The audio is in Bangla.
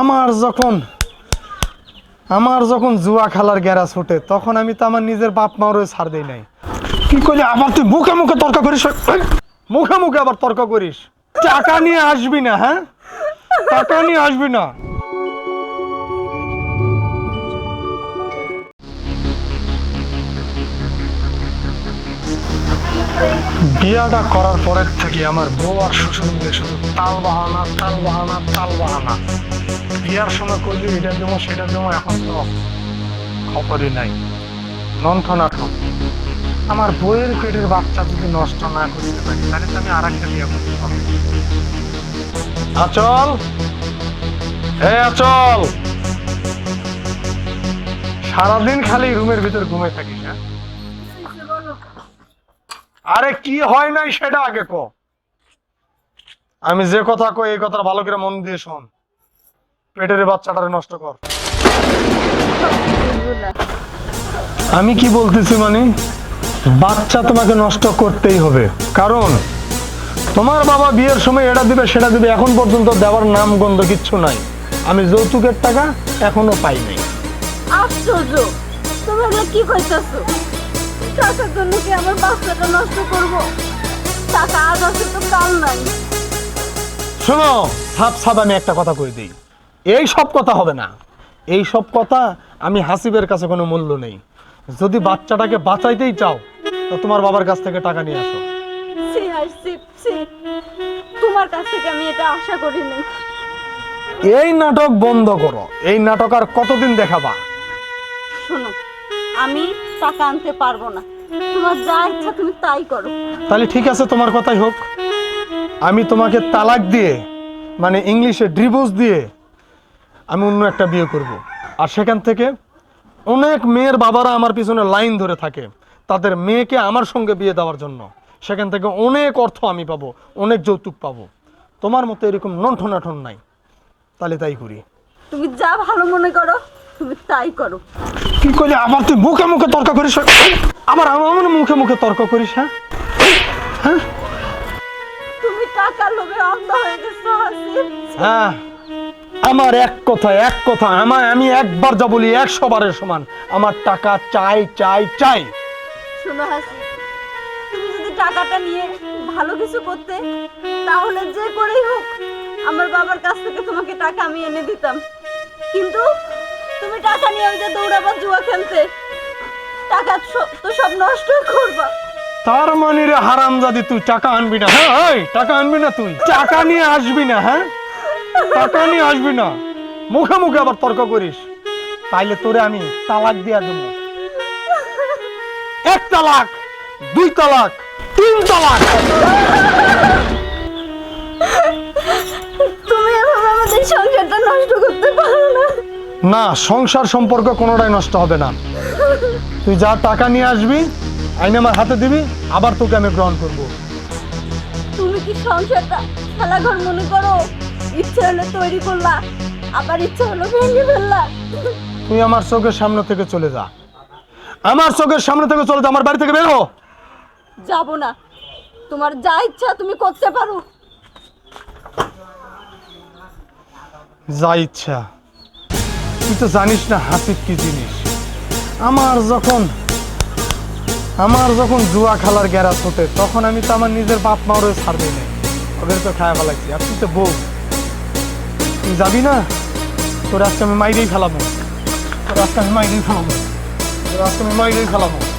আমার যখন আমার যখন জুয়া খেলার গ্যারাজ ওঠে তখন আমি তো আমার নিজের বাপ মারও ছাড় দেই নাই। কি করলি আবার তুই মুখে মুখে তর্ক করিস? মুখে মুখে আবার তর্ক করিস। টাকা নিয়ে আসবি না হ্যাঁ? টাকা নিয়ে আসবি না। বিয়াটা করার পরের থেকে আমার বউ আর শ্বশুর শুধু তাল বাহানা তাল বাহানা তাল বাহানা। বিয়ার সময় করলি, এটা দেবো, সেটা দেবো, এখন তো খবরই নাই। নন্থনাথন আমার বইয়ের পেটের বাচ্চা যদি নষ্ট না করতে পারি তাহলে তো আমি আর একটা বিয়ে করতে পারব। আচল? হে আচল! সারাদিন খালি রুমের ভিতর ঘুমে থাকিস হ্যাঁ? আরে কি হয় নাই সেটা আগে কো। আমি যে কথা কই, এই কথা ভালো করে মন দিয়ে শোন। পেটের বাচ্চাটারে নষ্ট কর। আমি কি বলতেছি মানে? বাচ্চা তোমাকে নষ্ট করতেই হবে। কারণ তোমার বাবা বিয়ের সময় এটা দিবে সেটা দিবে এখন পর্যন্ত দেওয়ার নাম গন্ধ কিচ্ছু নাই। আমি যৌতুকের টাকা এখনও পাই নাই। আশ্চর্য তুমি এগুলো কি কইতাছো? টাকার জন্য কি আমার বাচ্চাটা নষ্ট করব? টাকা আজ আছে তো কাল নাই। শোনো সাপ সাপ আমি একটা কথা কই দিই। এই সব কথা হবে না। এই সব কথা আমি হাসিবের কাছে কোনো মূল্য নেই। যদি বাচ্চাটাকে বাঁচাইতেই চাও তো তোমার বাবার কাছ থেকে টাকা নিয়ে আসো। তোমার কাছ থেকে আমি এটা আশা করিনি এই নাটক বন্ধ করো। এই নাটক আর কতদিন দেখাবা? শোনো আমি টাকা আনতে পারব না। তোমার যা ইচ্ছা তুমি তাই করো। তাহলে ঠিক আছে তোমার কথাই হোক। আমি তোমাকে তালাক দিয়ে মানে ইংলিশে ডিভোর্স দিয়ে আমি অন্য একটা বিয়ে করব। আর সেখান থেকে অনেক মেয়ের বাবারা আমার পিছনে লাইন ধরে থাকে তাদের মেয়েকে আমার সঙ্গে বিয়ে দেওয়ার জন্য। সেখান থেকে অনেক অর্থ আমি পাবো অনেক যৌতুক পাবো। তোমার মতো এরকম নঠনাঠন নাই। তাহলে তাই করি। তুমি যা ভালো মনে করো তুমি তাই করো। কি করলি? আবার তুই মুখে মুখে তর্ক করিস? আবার আমার মুখে মুখে তর্ক করিস হ্যাঁ? হ্যাঁ? তুমি টাকার লোভে অন্ধ হয়ে গেছো হ্যাঁ। আমার এক কথা এক কথা আমার আমি একবার যা বলি একশো বারের সমান। আমার টাকা চাই চাই চাই। শোনো হাসি তুমি যদি টাকাটা নিয়ে ভালো কিছু করতে তাহলে যে করেই হোক আমার বাবার কাছ থেকে তোমাকে টাকা আমি এনে দিতাম। কিন্তু তুমি টাকা নিয়ে ওই যে দৌড়াবা জুয়া খেলতে টাকা তো সব নষ্ট করবা। তার মানে রে হারাম জাদি তুই টাকা আনবি না। হ্যাঁ টাকা আনবি না তুই? টাকা নিয়ে আসবি না হ্যাঁ? টাকা নিয়ে আসবি না। মুখে মুখে আবার তর্ক করিস। তাইলে তোরে আমি তালাক দিয়া দেবো। এক তালাক দুই তালাক তিন তালাক। তুমি এভাবে আমাদের সংসারটা নষ্ট করতে পারো না। না সংসার সম্পর্ক কোনোটাই নষ্ট হবে না। তুই যা টাকা নিয়ে আসবি আইনে আমার হাতে দিবি আবার তোকে আমি গ্রহণ করব। তুমি কি সংসারটা খেলাঘর মনে করো? ইচ্ছে হলো তৈরি করলা আবার ইচ্ছে হলো ভেঙে ফেললা। তুই আমার চোখের সামনে থেকে চলে যা। আমার চোখের সামনে থেকে চলে যা আমার বাড়ি থেকে বের হ। যাব না। তোমার যা ইচ্ছা তুমি করতে পারো। যা ইচ্ছা। তুই তো জানিস না হাসিব কি জিনিস। আমার যখন আমার যখন জুয়া খেলার গ্যারাজ হতে তখন আমি তো আমার নিজের বাপ মারও ছাড় দিই নাই ওদের তো খায়া ফেলাইছি। আর তুই তো বউ। তুই যাবি না? তোর আজকে আমি মাইরেই ফেলাবো। তোর আজকে আমি মাইরেই ফেলাবো। তোর আজকে আমি মাইরেই ফেলাবো।